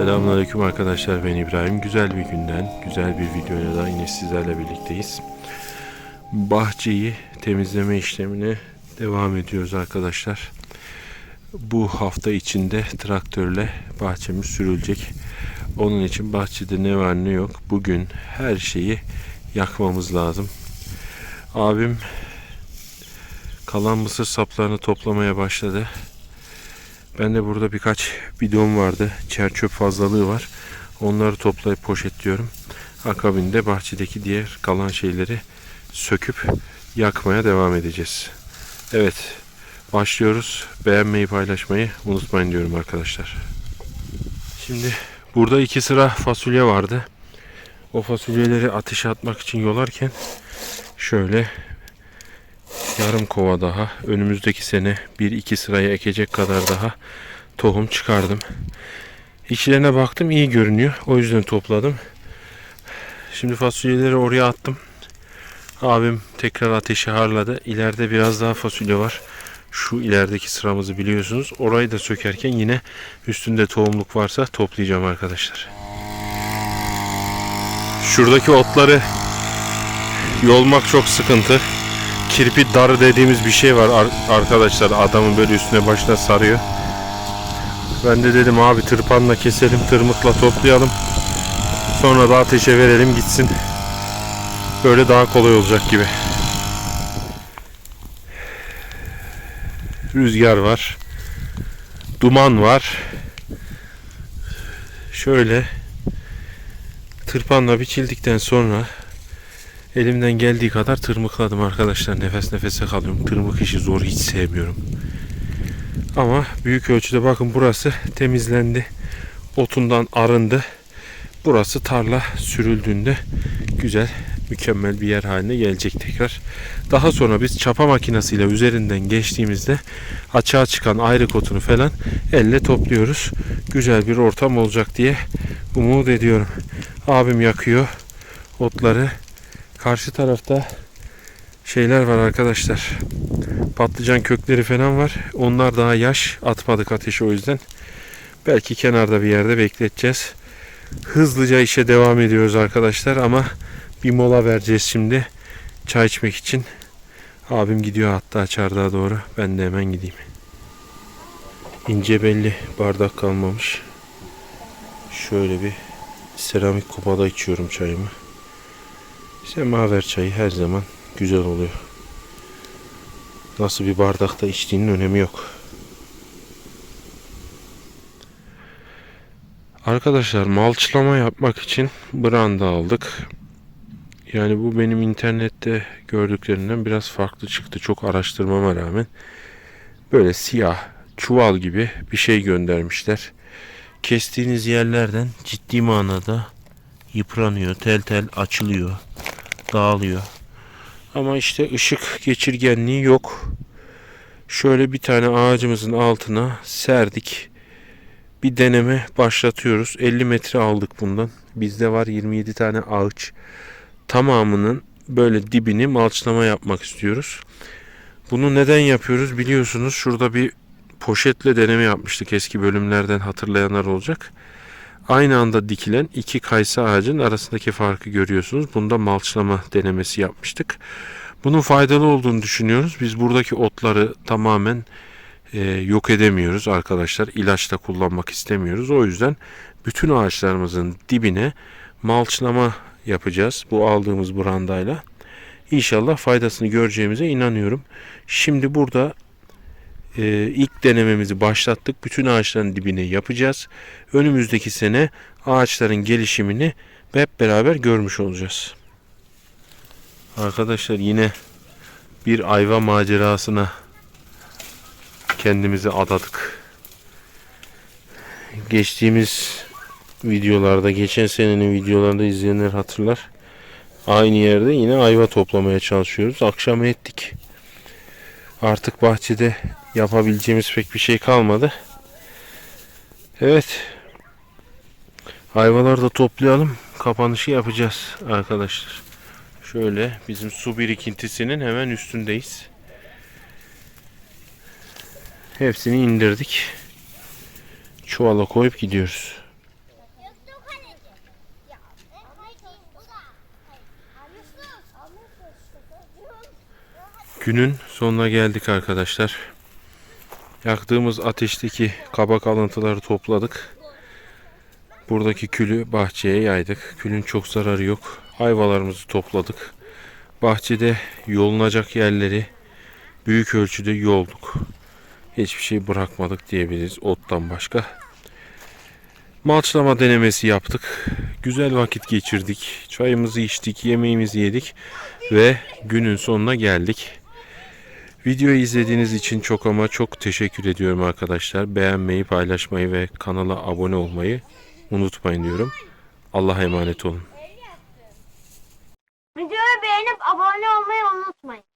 Selamünaleyküm arkadaşlar ben İbrahim. Güzel bir günden, güzel bir videoyla da yine sizlerle birlikteyiz. Bahçeyi temizleme işlemine devam ediyoruz arkadaşlar. Bu hafta içinde traktörle bahçemiz sürülecek. Onun için bahçede ne var ne yok bugün her şeyi yakmamız lazım. Abim kalan mısır saplarını toplamaya başladı. Ben de burada birkaç bidon vardı. Çer çöp fazlalığı var. Onları toplayıp poşetliyorum. Akabinde bahçedeki diğer kalan şeyleri söküp yakmaya devam edeceğiz. Evet, başlıyoruz. Beğenmeyi, paylaşmayı unutmayın diyorum arkadaşlar. Şimdi burada iki sıra fasulye vardı. O fasulyeleri ateşe atmak için yolarken şöyle yarım kova daha önümüzdeki sene bir iki sıraya ekecek kadar daha tohum çıkardım. İçlerine baktım iyi görünüyor. O yüzden topladım. Şimdi fasulyeleri oraya attım. Abim tekrar ateşi harladı. İleride biraz daha fasulye var. Şu ilerideki sıramızı biliyorsunuz. Orayı da sökerken yine üstünde tohumluk varsa toplayacağım arkadaşlar. Şuradaki otları yolmak çok sıkıntı kirpi darı dediğimiz bir şey var ar- arkadaşlar. Adamın böyle üstüne başına sarıyor. Ben de dedim abi tırpanla keselim, tırmıkla toplayalım. Sonra da ateşe verelim gitsin. Böyle daha kolay olacak gibi. Rüzgar var. Duman var. Şöyle tırpanla biçildikten sonra Elimden geldiği kadar tırmıkladım arkadaşlar. Nefes nefese kalıyorum. Tırmık işi zor hiç sevmiyorum. Ama büyük ölçüde bakın burası temizlendi. Otundan arındı. Burası tarla sürüldüğünde güzel mükemmel bir yer haline gelecek tekrar. Daha sonra biz çapa makinesiyle üzerinden geçtiğimizde açığa çıkan ayrık otunu falan elle topluyoruz. Güzel bir ortam olacak diye umut ediyorum. Abim yakıyor otları. Karşı tarafta şeyler var arkadaşlar. Patlıcan kökleri falan var. Onlar daha yaş. Atmadık ateşi o yüzden. Belki kenarda bir yerde bekleteceğiz. Hızlıca işe devam ediyoruz arkadaşlar ama bir mola vereceğiz şimdi. Çay içmek için. Abim gidiyor hatta çardağa doğru. Ben de hemen gideyim. İnce belli bardak kalmamış. Şöyle bir seramik kupada içiyorum çayımı. Semaver çayı her zaman güzel oluyor. Nasıl bir bardakta içtiğinin önemi yok. Arkadaşlar malçlama yapmak için branda aldık. Yani bu benim internette gördüklerimden biraz farklı çıktı. Çok araştırmama rağmen. Böyle siyah çuval gibi bir şey göndermişler. Kestiğiniz yerlerden ciddi manada yıpranıyor, tel tel açılıyor dağılıyor. Ama işte ışık geçirgenliği yok. Şöyle bir tane ağacımızın altına serdik. Bir deneme başlatıyoruz. 50 metre aldık bundan. Bizde var 27 tane ağaç. Tamamının böyle dibini malçlama yapmak istiyoruz. Bunu neden yapıyoruz biliyorsunuz. Şurada bir poşetle deneme yapmıştık eski bölümlerden hatırlayanlar olacak. Aynı anda dikilen iki kayısı ağacın arasındaki farkı görüyorsunuz. Bunda malçlama denemesi yapmıştık. Bunun faydalı olduğunu düşünüyoruz. Biz buradaki otları tamamen e, yok edemiyoruz arkadaşlar. İlaçta kullanmak istemiyoruz. O yüzden bütün ağaçlarımızın dibine malçlama yapacağız. Bu aldığımız brandayla. İnşallah faydasını göreceğimize inanıyorum. Şimdi burada e, ilk denememizi başlattık. Bütün ağaçların dibine yapacağız. Önümüzdeki sene ağaçların gelişimini hep beraber görmüş olacağız. Arkadaşlar yine bir ayva macerasına kendimizi adadık. Geçtiğimiz videolarda, geçen senenin videolarında izleyenler hatırlar. Aynı yerde yine ayva toplamaya çalışıyoruz. Akşam ettik. Artık bahçede yapabileceğimiz pek bir şey kalmadı. Evet. Hayvaları da toplayalım. Kapanışı yapacağız arkadaşlar. Şöyle bizim su birikintisinin hemen üstündeyiz. Hepsini indirdik. Çuvala koyup gidiyoruz. Günün sonuna geldik arkadaşlar. Yaktığımız ateşteki kabak alıntıları topladık. Buradaki külü bahçeye yaydık. Külün çok zararı yok. Ayvalarımızı topladık. Bahçede yolunacak yerleri büyük ölçüde yolduk. Hiçbir şey bırakmadık diyebiliriz ottan başka. Malçlama denemesi yaptık. Güzel vakit geçirdik. Çayımızı içtik, yemeğimizi yedik ve günün sonuna geldik. Videoyu izlediğiniz için çok ama çok teşekkür ediyorum arkadaşlar. Beğenmeyi, paylaşmayı ve kanala abone olmayı unutmayın diyorum. Allah'a emanet olun. Videoyu beğenip abone olmayı unutmayın.